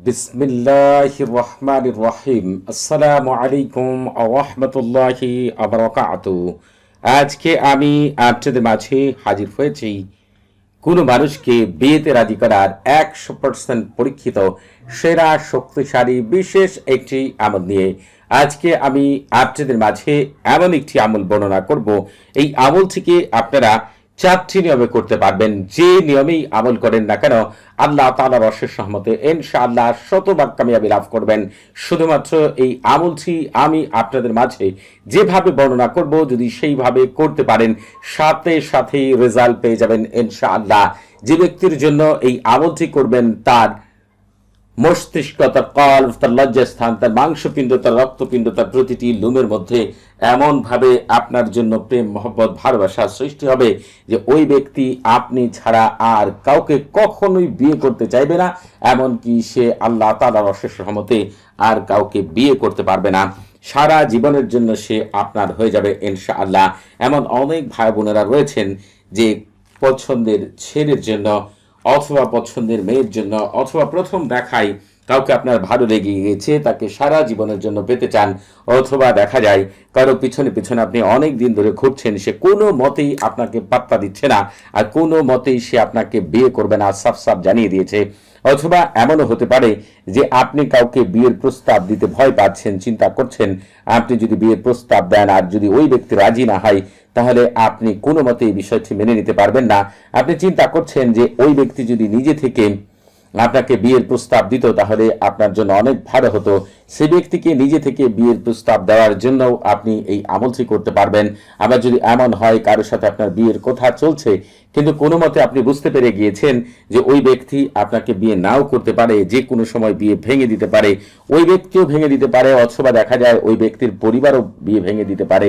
বিসমিল্লাহ রহমান রহিম আসসালামু আলাইকুম রহমতুল্লাহি আবরকাত আজকে আমি আপনাদের মাঝে হাজির হয়েছি কোনো মানুষকে বিয়েতে রাজি করার একশো পার্সেন্ট পরীক্ষিত, সেরা, শক্তিশালী, বিশেষ একটি আমল নিয়ে আজকে আমি আপনাদের মাঝে এমন একটি আমল বর্ণনা করব। এই আমল থেকে আপনারা চারটি নিয়মে করতে পারবেন, যে নিয়মেই আমল করেন না কেন, আল্লাহ তালার অশেষ সহমতে ইনশাআল্লাহ শতভাগ কামিয়াবি লাভ করবেন। শুধুমাত্র এই আমলটি আমি আপনাদের মাঝে যেভাবে বর্ণনা করব, যদি সেইভাবে করতে পারেন, সাথে সাথেই রেজাল্ট পেয়ে যাবেন ইনশাআল্লাহ। যে ব্যক্তির জন্য এই আমলটি করবেন, তার মস্তিষ্ক তার কল্প তার লজ্জাস্থান, তার মাংসপিণ্ড, তার রক্তপিণ্ড, তার প্রতিটি লুমের মধ্যে এমনভাবে আপনার জন্য প্রেম, মহব্বত, ভালোবাসা সৃষ্টি হবে যে ওই ব্যক্তি আপনি ছাড়া আর কাউকে কখনোই বিয়ে করতে চাইবে না, এমনকি সে আল্লাহ তালার অশেষ রহমতে আর কাউকে বিয়ে করতে পারবে না। সারা জীবনের জন্য সে আপনার হয়ে যাবে ইনশা আল্লাহ এমন অনেক ভাই বোনেরা রয়েছেন যে পছন্দের ছেলের জন্য অথবা পছন্দের মেয়ের জন্য অথবা প্রথম দেখায় কাউকে আপনার ভালো লেগে গিয়েছে তাকে সারা জীবনের জন্য পেতে চান, অথবা দেখা যায় কারও পিছনে পিছনে আপনি অনেক দিন ধরে ঘুরছেন, সে কোনো মতেই আপনাকে পাত্তা দিচ্ছে না, আর কোনো মতেই সে আপনাকে বিয়ে করবে না, সাফ সাফ জানিয়ে দিয়েছে। অথবা এমনও হতে পারে যে আপনি কাউকে বিয়ের প্রস্তাব দিতে ভয় পাচ্ছেন, চিন্তা করছেন, আপনি যদি বিয়ের প্রস্তাব দেন, আর যদি ওই ব্যক্তি রাজি না হয় তাহলে আপনি কোনো মতে এই বিষয়টি মেনে নিতে পারবেন না। আপনি চিন্তা করছেন যে ওই ব্যক্তি যদি নিজে থেকে আপনাকে বিয়ের প্রস্তাব দিত তাহলে আপনার জন্য অনেক ভালো হতো। সে ব্যক্তিকে নিজে থেকে বিয়ের প্রস্তাব দেওয়ার জন্য আপনি এই আমলটি করতে পারবেন। আবার যদি এমন হয় কারোর সাথে আপনার বিয়ের কথা চলছে, কিন্তু কোনো মতে আপনি বুঝতে পেরে গিয়েছেন যে ওই ব্যক্তি আপনাকে বিয়ে নাও করতে পারে, যে কোনো সময় বিয়ে ভেঙে দিতে পারে। ওই ব্যক্তিও ভেঙে দিতে পারে, অথবা দেখা যায় ওই ব্যক্তির পরিবারও বিয়ে ভেঙে দিতে পারে।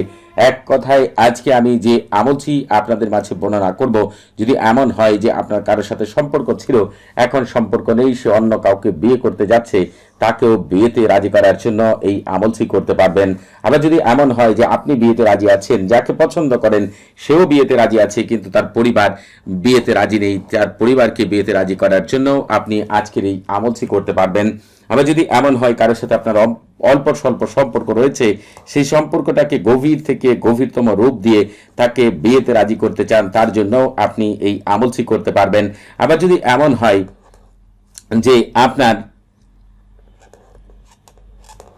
এক কথায়, আজকে আমি যে আমলটি আপনাদের মাঝে বর্ণনা করব, যদি এমন হয় যে আপনার কারোর সাথে সম্পর্ক ছিল, এখন সম্পর্ক নেই, সে অন্য কাউকে বিয়ে করতে যাচ্ছে, তাকেও বিয়েতে রাজি করার জন্য এই আমলটি করতে পারবেন। আবার যদি এমন হয় যে আপনি বিয়েতে রাজি আছেন, যাকে পছন্দ করেন, সেও বিয়েতে রাজি আছে, কিন্তু তার পরিবার বিয়েতে রাজি নেই, তার পরিবারকে বিয়েতে রাজি করার জন্য আপনি আজকের এই আমলটি করতে পারবেন। আবার যদি এমন হয়, কারোর সাথে আপনার অল্প স্বল্প সম্পর্ক রয়েছে, সেই সম্পর্কটাকে গভীর থেকে গভীরতম রূপ দিয়ে তাকে বিয়েতে রাজি করতে চান, তার জন্য আপনি এই আমলসি করতে পারবেন। আবার যদি এমন হয় যে আপনার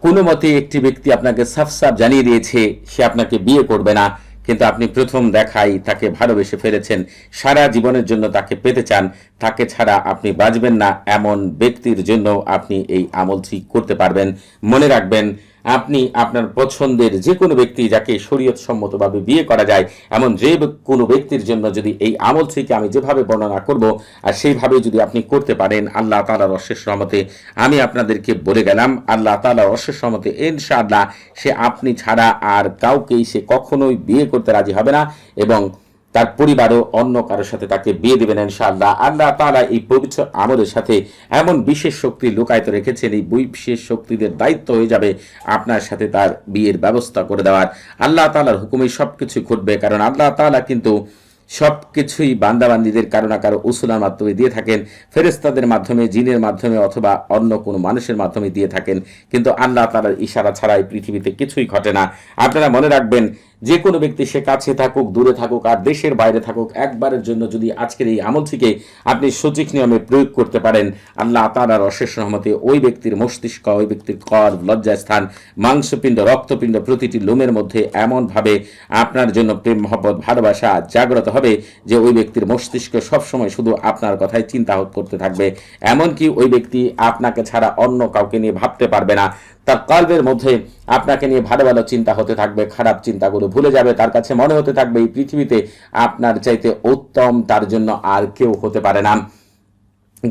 কোনো মতে একটি ব্যক্তি আপনাকে সাফ সাফ জানিয়ে দিয়েছে, সে আপনাকে বিয়ে করবে না, কিন্তু আপনি প্রথম দেখাই তাকে ভালোবেসে ফেলেছেন, সারা জীবনের জন্য তাকে পেতে চান, তাকে ছাড়া আপনি বাঁচবেন না, এমন ব্যক্তির জন্য আপনি এই আমলটি করতে পারবেন। মনে রাখবেন আপনি আপনার পছন্দের যে কোনো ব্যক্তি যাকে শরীয়ত সম্মতভাবে বিয়ে করা যায়, এমন যে কোনো ব্যক্তির জন্য যদি এই আমল থেকে আমি যেভাবে বর্ণনা করব আর সেইভাবে যদি আপনি করতে পারেন, আল্লাহ তালার অশেষ রহমতে আমি আপনাদেরকে বলে গেলাম, আল্লাহ তালার অশেষ রহমতে ইনশাআল্লাহ সে আপনি ছাড়া আর কাউকেই সে কখনোই বিয়ে করতে রাজি হবে না এবং তার পরিবারও অন্য কারোর সাথে তাকে বিয়ে দেবেন ইনশাআল্লাহ। আল্লাহ তালা এই পবিত্র আমলের সাথে এমন বিশেষ শক্তি লুকায়িত রেখেছেন, এই বিশেষ শক্তিদের দায়িত্ব হয়ে যাবে আপনার সাথে তার বিয়ের ব্যবস্থা করে দেওয়ার। আল্লাহ তালার হুকুমে সব কিছু ঘটবে, কারণ আল্লাহ তালা কিন্তু সব কিছুই বান্দাবান্দিদের কারও না কারও উসুলার মাধ্যমে দিয়ে থাকেন ফেরেস্তাদের মাধ্যমে, জিনের মাধ্যমে অথবা অন্য কোনো মানুষের মাধ্যমে দিয়ে থাকেন। কিন্তু আল্লাহ তালার ইশারা ছাড়া এই পৃথিবীতে কিছুই ঘটে না। আপনারা মনে রাখবেন যে কোনো ব্যক্তি সে কাছে থাকুক, দূরে থাকুক আর দেশের বাইরে থাকুক, একবারের জন্য যদি আজকের এই আমল থেকে আপনি সঠিক নিয়মে প্রয়োগ করতে পারেন, আল্লাহ তালার অশেষ রহমতে ওই ব্যক্তির মস্তিষ্ক, ওই ব্যক্তির কর, লজ্জাস্থান, মাংসপিণ্ড, রক্তপিণ্ড প্রতিটি লোমের মধ্যে এমনভাবে আপনার জন্য প্রেম, মহব্বত, ভালোবাসা জাগ্রত হবে যে ওই ব্যক্তির মস্তিষ্ক সবসময় শুধু আপনার কথাই চিন্তা করতে থাকবে। এমনকি ওই ব্যক্তি আপনাকে ছাড়া অন্য কাউকে নিয়ে ভাবতে পারবে না। তার কল্পের মধ্যে আপনাকে নিয়ে ভালো ভালো চিন্তা হতে থাকবে, খারাপ চিন্তাগুলো ভুলে যাবে, তার কাছে মনে হতে থাকবে এই পৃথিবীতে আপনার চাইতে উত্তম, তার জন্য আর কেউ হতে পারে না।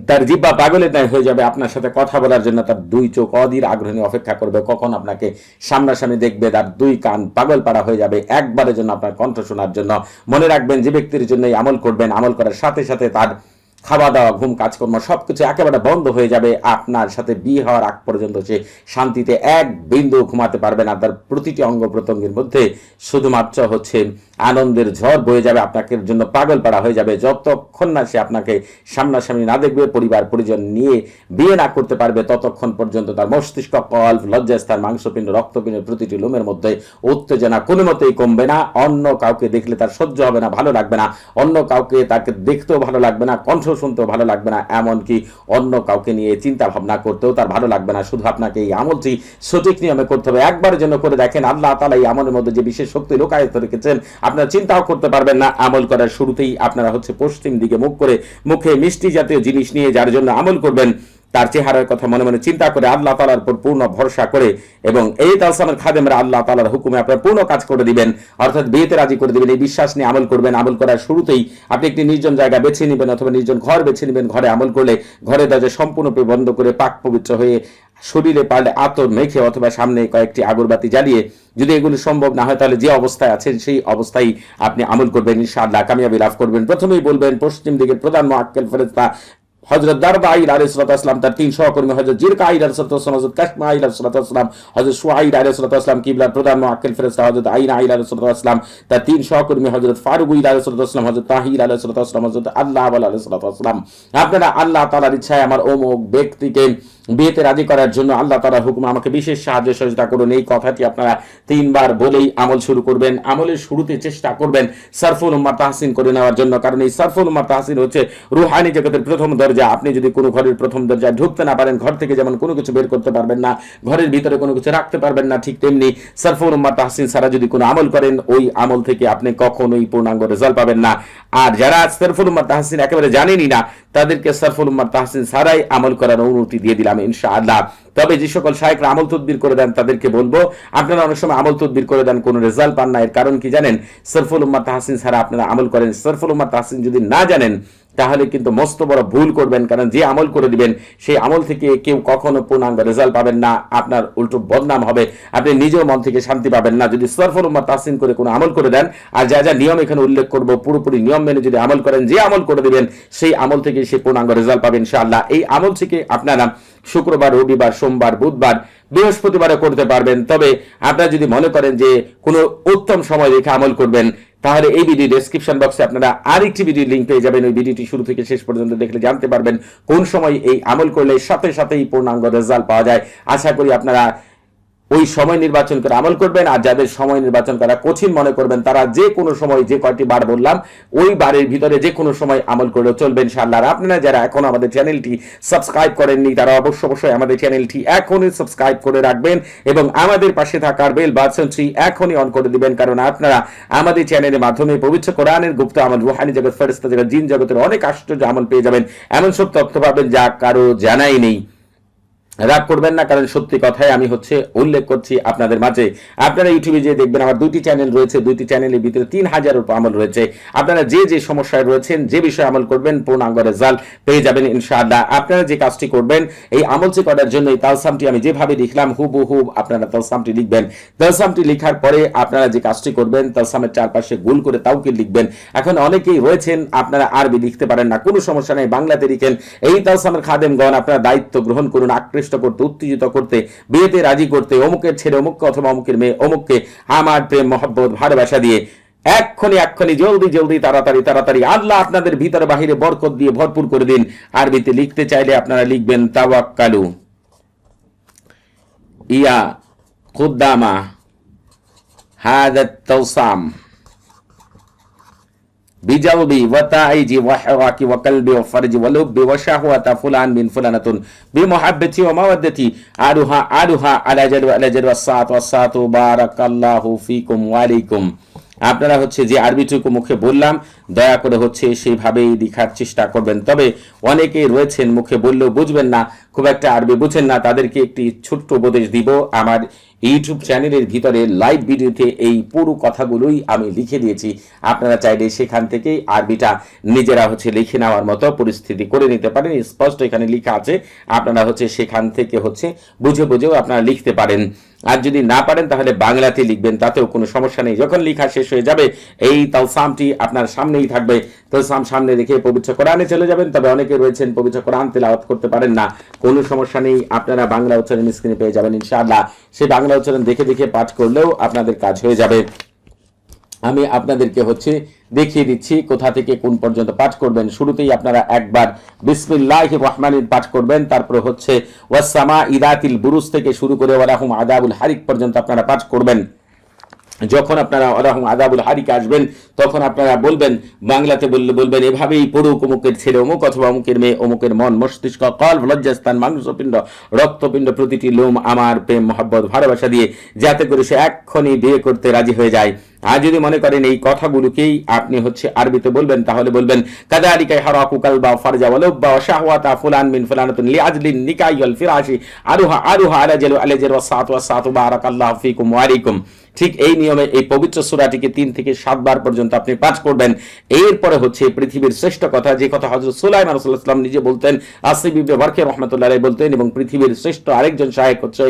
তার জিব্বা পাগলের ন্যায় হয়ে যাবে, আপনার সাথে কথা বলার জন্য তার দুই চোখ অধীর আগ্রহী অপেক্ষা করবে, কখন আপনাকে সামনাসামনি দেখবে, তার দুই কান পাগল পাড়া হয়ে যাবে, একবারের জন্য আপনার কণ্ঠ শোনার জন্য। মনে রাখবেন, যে ব্যক্তির জন্য আমল করবেন, আমল করার সাথে সাথে তার খাওয়া দাওয়া, ঘুম, কাজকর্ম সব কিছু একেবারে বন্ধ হয়ে যাবে। আপনার সাথে বিয়ে হওয়ার আগ পর্যন্ত সে শান্তিতে এক বিন্দু ঘুমাতে পারবে না। তার প্রতিটি অঙ্গ প্রত্যঙ্গের মধ্যে শুধুমাত্র হচ্ছে আনন্দের ঝড় বয়ে যাবে। আপনাকে জন্য পাগল পাড়া হয়ে যাবে। যতক্ষণ না সে আপনাকে সামনাসামনি না দেখবে, পরিবার, পরিজন নিয়ে বিয়ে না করতে পারবে, ততক্ষণ পর্যন্ত তার মস্তিষ্ক কল্প লজ্জাস্থান, মাংসপিণ্ড, রক্তপিণ্ডের প্রতিটি লোমের মধ্যে উত্তেজনা কোনো মতেই কমবে না। অন্য কাউকে দেখলে তার সহ্য হবে না, ভালো লাগবে না। অন্য কাউকে তাকে দেখতেও ভালো লাগবে না কণ্ঠ শুনতেও ভালো লাগবে না, এমনকি অন্য কাউকে নিয়ে চিন্তা ভাবনা করতেও তার ভালো লাগবে না। শুধু আপনাকে এই আমলটি সঠিক নিয়মে করতে হবে। একবারের জন্য করে দেখেন, আল্লাহ তালা এই আমলের মধ্যে যে বিশেষ শক্তি লোকায়ত রেখেছেন, আপনারা চিন্তাও করতে পারবেন না। আমল করার শুরুতেই আপনারা হচ্ছে পশ্চিম দিকে মুখ করে মুখে মিষ্টি জাতীয় জিনিস নিয়ে যার জন্য আমল করবেন। তার চেহারার কথা মনে মনে চিন্তা করে আল্লাহ তালার উপর পূর্ণ ভরসা করে এবং এই তালসামের খাদেমরা আল্লাহ তালার হুকুমে আপনার পূর্ণ কাজ করে দিবেন। অর্থাৎ বিয়েতে রাজি করে দিবেন, এই বিশ্বাস নিয়ে আমল করবেন। আমল করার শুরুতেই আপনি একটি নির্জন জায়গা বেছে নেবেন অথবা নির্জন ঘর বেছে নেবেন। ঘরে আমল করলে ঘরে দরজা সম্পূর্ণরূপে বন্ধ করে পাক পবিত্র হয়ে শরীরে পারলে আতর মেখে অথবা সামনে কয়েকটি আগরবাতি জ্বালিয়ে যদি এগুলো সম্ভব না হয়, তাহলে যে অবস্থায় আছেন সেই অবস্থায় আপনি আমল করবেন। ইনশাআল্লাহ কামিয়াবি লাভ করবেন। প্রথমেই বলবেন, পশ্চিম দিকের প্রধান মোয়াক্কেল ফেরেস্তা হজরত দারবা আইল আলী সালাতাম তার তিন সহকর্মী হজরত জিরকা আইল আলী সালাতাম হজরত কাশমা আইল আলী সালাতাম হজরত সুয়াইদ আলী সালাতাম কিবলার প্রধান আকিল ফেরেস্তা হজরত আইন আইল আলী সালাতাম তার তিন সহকর্মী হজরত ফারুক ইল আলী সালাতাম হজরত তাহির আলী সালাতাম হজরত আল্লাহ আলী সালাতাম আপনারা আল্লাহ তালার ইচ্ছায় আমার অমুক ব্যক্তিকে বিয়েতে রাজি করার জন্য আল্লাহ তালার হুকুম আমাকে বিশেষ সাহায্য সহযোগিতা করুন। এই কথাটি আপনারা তিনবার বলেই আমল শুরু করবেন। আমলের শুরুতে চেষ্টা করবেন সারফুল উম্মা তাহসিন করে নেওয়ার জন্য, কারণ এই সারফুল উম্মা তাহসিন হচ্ছে রুহানি জগতের প্রথম দরজা। আপনি যদি কোনো ঘরের প্রথম দরজায় ঢুকতে না পারেন, ঘর থেকে যেমন কোনো কিছু বের করতে পারবেন না, ঘরের ভিতরে কোনো কিছু রাখতে পারবেন না, ঠিক তেমনি সারফুল উম্মা তাহসিন সারা যদি কোনো আমল করেন, ওই আমল থেকে আপনি কখনোই পূর্ণাঙ্গ রেজাল্ট পাবেন না। আর যারা সারফুল উম্মা তাহসিন একেবারে জানেনই না, তাদেরকে সারফুল উম্মা তাহসিন সারাই আমল করার অনুমতি দিয়ে দিলাম। ইনশাআল্লাহ। তবে যে সকল শায়করা আমল তদবির করে দেন, তাদেরকে বলব, আপনারা অনেক সময় আমল তদবির করে দেন, কোনো রেজাল্ট পান না। এর কারণ কি জানেন? সরফুল উম্মা তাহসিন ছাড়া আপনারা আমল করেন। সরফুল উম্মা তাহসিন যদি না জানেন তাহলে কিন্তু মস্ত বড় ভুল করবেন, কারণ যে আমল করে দিবেন, সেই আমল থেকে কেউ কখনো পূর্ণাঙ্গ রেজাল্ট পাবেন না, আপনার উল্টো বদনাম হবে, আপনি নিজেও মন থেকে শান্তি পাবেন না। যদি সরফুল উম্মা তাহসিন করে কোনো আমল করে দেন, আর যা যা নিয়ম এখানে উল্লেখ করব, পুরোপুরি নিয়ম মেনে যদি আমল করেন, যে আমল করে দিবেন, সেই আমল থেকে সে পূর্ণাঙ্গ রেজাল্ট পাবেন ইনশাআল্লাহ। এই আমল থেকে আপনারা শুক্রবার, রবিবার, সোমবার, বুধবার বৃহস্পতিবারে করতে পারবেন। তবে আপনারা যদি মনে করেন যে কোনো উত্তম সময় রেখে আমল করবেন তাহলে এই ভিডিও ডেসক্রিপশন বক্সে আপনারা আরেকটি ভিডিও লিঙ্ক পেয়ে যাবেন। ওই ভিডিওটি শুরু থেকে শেষ পর্যন্ত দেখলে জানতে পারবেন কোন সময় এই আমল করলে সাথে সাথেই পূর্ণাঙ্গ রেজাল্ট পাওয়া যায়। আশা করি আপনারা ওই সময় নির্বাচন করে আমল করবেন, আর যাদের সময় নির্বাচন করা কঠিন মনে করবেন, তারা যে কোনো সময় যে কয়টি বার বললাম, ওই বারের ভিতরে যে কোনো সময় আমল করলেও চলবেন আর আপনারা যারা এখন আমাদের চ্যানেলটি সাবস্ক্রাইব করেননি, তারা অবশ্য অবশ্যই আমাদের চ্যানেলটি এখনই সাবস্ক্রাইব করে রাখবেন এবং আমাদের পাশে থাকার বেল বাটনটি এখনই অন করে দিবেন, কারণ আপনারা আমাদের চ্যানেলের মাধ্যমে পবিত্র কোরআনের গুপ্ত আমল, রুহানি জগৎ ফেরিস্তা জগৎ, জিন জগতের অনেক আশ্চর্য আমল পেয়ে যাবেন। এমন সব তথ্য পাবেন যা কারও জানাই নেই। রাগ করবেন না, কারণ সত্যি কথাই আমি হচ্ছে উল্লেখ করছি আপনাদের মাঝে। আপনারা ইউটিউবে যে দেখবেন, আমার দুইটি চ্যানেল রয়েছে, দুইটি চ্যানেলের ভিতরে তিন হাজার আমল রয়েছে। আপনারা যে যে সমস্যায় রয়েছেন, যে বিষয়ে আমল করবেন, পূর্ণাঙ্গ রেজাল্ট পেয়ে যাবেন, ইনশাআল্লাহ। আপনারা যে কাজটি করবেন, এই আমলটি করার জন্য এই তালসামটি আমি যেভাবে লিখলাম হুবু হুব আপনারা তালসামটি লিখবেন। তালসামটি লিখার পরে আপনারা যে কাজটি করবেন, তালসামের চারপাশে গোল করে তাওকে লিখবেন। এখন অনেকেই রয়েছেন, আপনারা আরবি লিখতে পারেন না, কোনো সমস্যা নেই, বাংলাতে লিখেন। এই তালসামের খাদেমগণ আপনারা দায়িত্ব গ্রহণ করুন, আকৃষ্ট করতে, উত্তেজিত করতে, বিয়েতে রাজি করতে অমুকের ছেলে অমুককে অথবা অমুকের মেয়ে, অমুককে আমার প্রেম, মহব্বত, ভালোবাসা দিয়ে এক্ষণি এক্ষণি জলদি জলদি, তাড়াতাড়ি তাড়াতাড়ি, আল্লাহ আপনাদের ভিতরে বাহিরে বরকত দিয়ে ভরপুর করে দিন। আরবিতে লিখতে চাইলে আপনারা লিখবেন তাওয়াক্কালু। ইয়া কুদ্দামা। হাদাত তাওসাম। بجلبي وتائجي وحراكي وقلبي وفرجي ولبي وشهوة فلان من فلانة بمحبتي ومودتي عالها عالها على جل وعلى جل والساعة والساعة بارك الله فيكم وعليكم আপনারা হচ্ছে যে আরবিটুকু মুখে বললাম দয়া করে হচ্ছে সেইভাবেই লেখার চেষ্টা করবেন তবে অনেকেই রয়েছেন মুখে বললেও বুঝবেন না খুব একটা আরবি বুঝেন না তাদেরকে একটি ছোট্ট উপদেশ দিব আমার ইউটিউব চ্যানেলের ভিতরে লাইভ ভিডিওতে এই পুরো কথাগুলোই আমি লিখে দিয়েছি। আপনারা চাইলে সেখান থেকেই আরবিটা নিজেরা হচ্ছে লিখে নেওয়ার মতো পরিস্থিতি করে নিতে পারেন। স্পষ্ট এখানে লেখা আছে। আপনারা হচ্ছে সেখান থেকে হচ্ছে বুঝে বুঝেও আপনারা লিখতে পারেন। আর যদি না পারেন, তাহলে বাংলাতে লিখবেন, তাতেও কোনো সমস্যা নেই। যখন লেখা শেষ হয়ে যাবে, এই তালসামটি আপনার সামনেই থাকবে। তালসাম সামনে রেখে পবিত্র কোরআনে চলে যাবেন, তবে অনেকে রয়েছেন পবিত্র কোরআন তেলাওয়াত করতে পারেন না। কোনো সমস্যা নেই, আপনারা বাংলা উচ্চারণ স্ক্রিনে পেয়ে যাবেন, ইনশাআল্লাহ। সেই বাংলা উচ্চারণ দেখে দেখে পাঠ করলেও আপনাদের কাজ হয়ে যাবে। আমি আপনাদেরকে হচ্ছে দেখিয়ে দিচ্ছি কোথা থেকে কোন পর্যন্ত পাঠ করবেন। শুরুতেই আপনারা একবার বিসমিল্লাহ রহমানির পাঠ করবেন, তারপর হচ্ছে ওয়াসামা ইদাতিল বুরুজ থেকে শুরু করে ওয়ালাহুম আদাবুল হারিক পর্যন্ত আপনারা পাঠ করবেন। যখন আপনারা ওরকম আদাবুল হারিকে আসবেন, তখন আপনারা বলবেন, বাংলাতে বললে বলবেন, এভাবেই পড়ুক অমুকের ছেলে, অমুক অথবা অমুকের মেয়ে, অমুকের মন, মস্তিষ্ক কল লজ্জাস্থান মাংসপিণ্ড রক্তপিণ্ড, প্রতিটি লোম, আমার প্রেম, মহাব্বত, ভালোবাসা দিয়ে যাতে করে সে এক্ষণি বিয়ে করতে রাজি হয়ে যায়। আর যদি মনে করেন এই কথাগুলোকেই আপনি হচ্ছে আরবিতে বলবেন, তাহলে বলবেন কাদালিকাই হারাকু কালবা ফারজা ওয়ালাব্বা ওয়া শাহওয়াতা ফুলান মিন ফুলানাতুন লিআজলিন নিকাই ফিরাশি আরুহা আরুহা আলাজালু বারাকাল্লাহু ফিকুম ওয়া আলাইকুম। ঠিক এই নিয়মে এই পবিত্র সূরাটিকে তিন থেকে সাতবার পর্যন্ত আপনি পাঠ করবেন। এরপরে হচ্ছে পৃথিবীর শ্রেষ্ঠ কথা, যে কথা হযরত সুলাইমান রাসূলুল্লাহ নিজে বলতেন আসিব ইবনে বারকে রাহমাতুল্লাহ বলতেন এবং পৃথিবীর শ্রেষ্ঠ আরেকজন শায়েখ হচ্ছে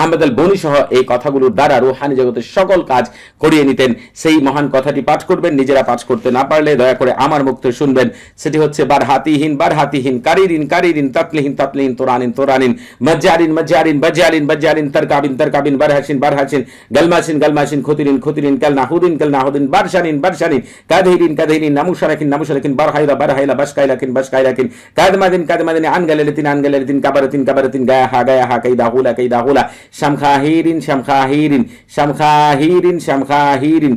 আহমেদ আল বনি সহ এই কথাগুলোর দ্বারা রুহানি জগতের সকল কাজ করিয়ে নিতেন। সেই মহান কথাটি পাঠ করবেন, নিজেরা পাঠ করতে না পারলে দয়া করে আমার মুক্ত শুনবেন। সেটি হচ্ছে বার হাতিহীন বার হাতিহীন কারিরিন কারিরিন, তাতলিহীন তাতলিহীন, তোরানিন তোরানিন, মজ্জারিন মজ্জারিন, বজ্জারিন বজ্জারিন, তরকাবিন তরকাবিন, বারহাসিন বারহাসিন গলমাসিন গলমাসিন খুতিরিন খুতিরিন, কাল নাহুদিন কাল নাহুদিন, বারশানিন বারশানিন, কাদহিরিন কাদহিরিন, নামুশারাকিন নামুশারাকিন বারহাইলা বারহাইলা বাশকাইলাকিন বাশকাইলাকিন কাদমাদিন কাদমাদিন, আনগালালিতিন আনগালালিতিন, কাবারাতিন কাবারাতিন, গায়াহা গায়াহা, কাইদাহুলা কাইদাহুলা, শামখাহিরিন শামখাহিরিন শামখাহিরিন শামখাহিরিন।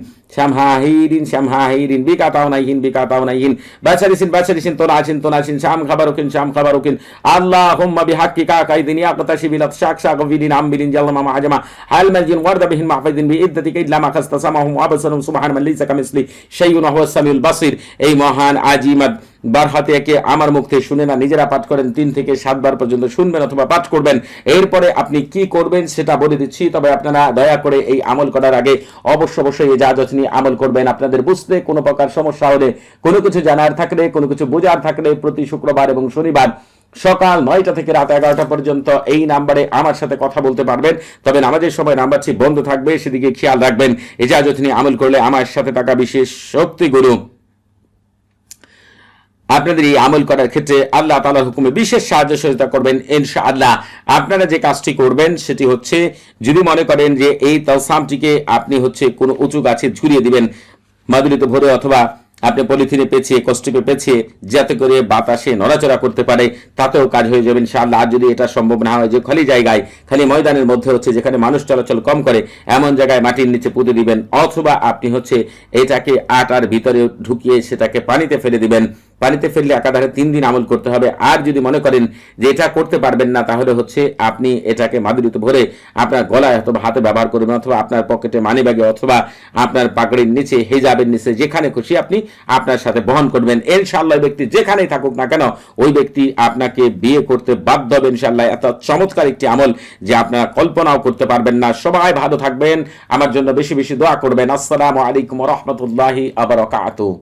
এই মহান বার হাতে একে আমার মুখ থেকে শুনে না, নিজেরা পাঠ করেন, তিন থেকে সাতবার পর্যন্ত শুনবেন অথবা পাঠ করবেন। এরপরে আপনি কি করবেন সেটা বলে দিচ্ছি, তবে আপনারা দয়া করে এই আমল করার আগে অবশ্য অবশ্যই নিয়ে আমল করবেন। আপনাদের বুঝতে কোনো প্রকার সমস্যা হলে কোনো কিছু জানার থাকলে, কোনো কিছু বোঝার থাকলে প্রতি শুক্রবার এবং শনিবার সকাল নয়টা থেকে রাত এগারোটা পর্যন্ত এই নাম্বারে আমার সাথে কথা বলতে পারবেন। তবে নামাজের সময় নাম্বারটি বন্ধ থাকবে, সেদিকে খেয়াল রাখবেন। এজাজত নিয়ে আমল করলে আমার সাথে থাকা বিশেষ শক্তি গুরু আপনাদের এই আমল করার ক্ষেত্রে আল্লাহ তালার হুকুমে বিশেষ সাহায্য সহযোগিতা করবেন ইনশা আল্লাহ আপনারা যে কাজটি করবেন, সেটি হচ্ছে যদি মনে করেন যে এই তালসামটিকে আপনি হচ্ছে কোনো উঁচু গাছে ঝুলিয়ে দিবেন, মাদুলিতে ভরে অথবা আপনি পলিথিনে পেঁচিয়ে, কষ্টিপে পেঁচিয়ে যাতে করে বাতাসে নড়াচড়া করতে পারে, তাতেও কাজ হয়ে যাবে ইনশাআল্লাহ। আর যদি এটা সম্ভব না হয় যে খালি জায়গায়, খালি ময়দানের মধ্যে হচ্ছে যেখানে মানুষ চলাচল কম করে, এমন জায়গায় মাটির নিচে পুঁতে দিবেন, অথবা আপনি হচ্ছে এটাকে আটার ভিতরে ঢুকিয়ে সেটাকে পানিতে ফেলে দিবেন পানিতে ফেললে একাধারে তিন দিন আমল করতে হবে। আর যদি মনে করেন যে এটা করতে পারবেন না, তাহলে হচ্ছে আপনি এটাকে মাদুরিতে ভরে আপনার গলায় অথবা হাতে ব্যবহার করবেন, অথবা আপনার পকেটে মানি ব্যাগে অথবা আপনার পাকড়ির নিচে, হেজাবের নিচে, যেখানে খুশি আপনি আপনার সাথে বহন করবেন। ইনশাআল্লাহ ওই ব্যক্তি যেখানেই থাকুক না কেন, ওই ব্যক্তি আপনাকে বিয়ে করতে বাধ্য হবে ইনশাআল্লাহ। এত চমৎকার একটি আমল যে আপনারা কল্পনাও করতে পারবেন না। সবাই ভালো থাকবেন, আমার জন্য বেশি বেশি দোয়া করবেন। আসসালামু আলাইকুম রহমতুল্লাহি আবরকাত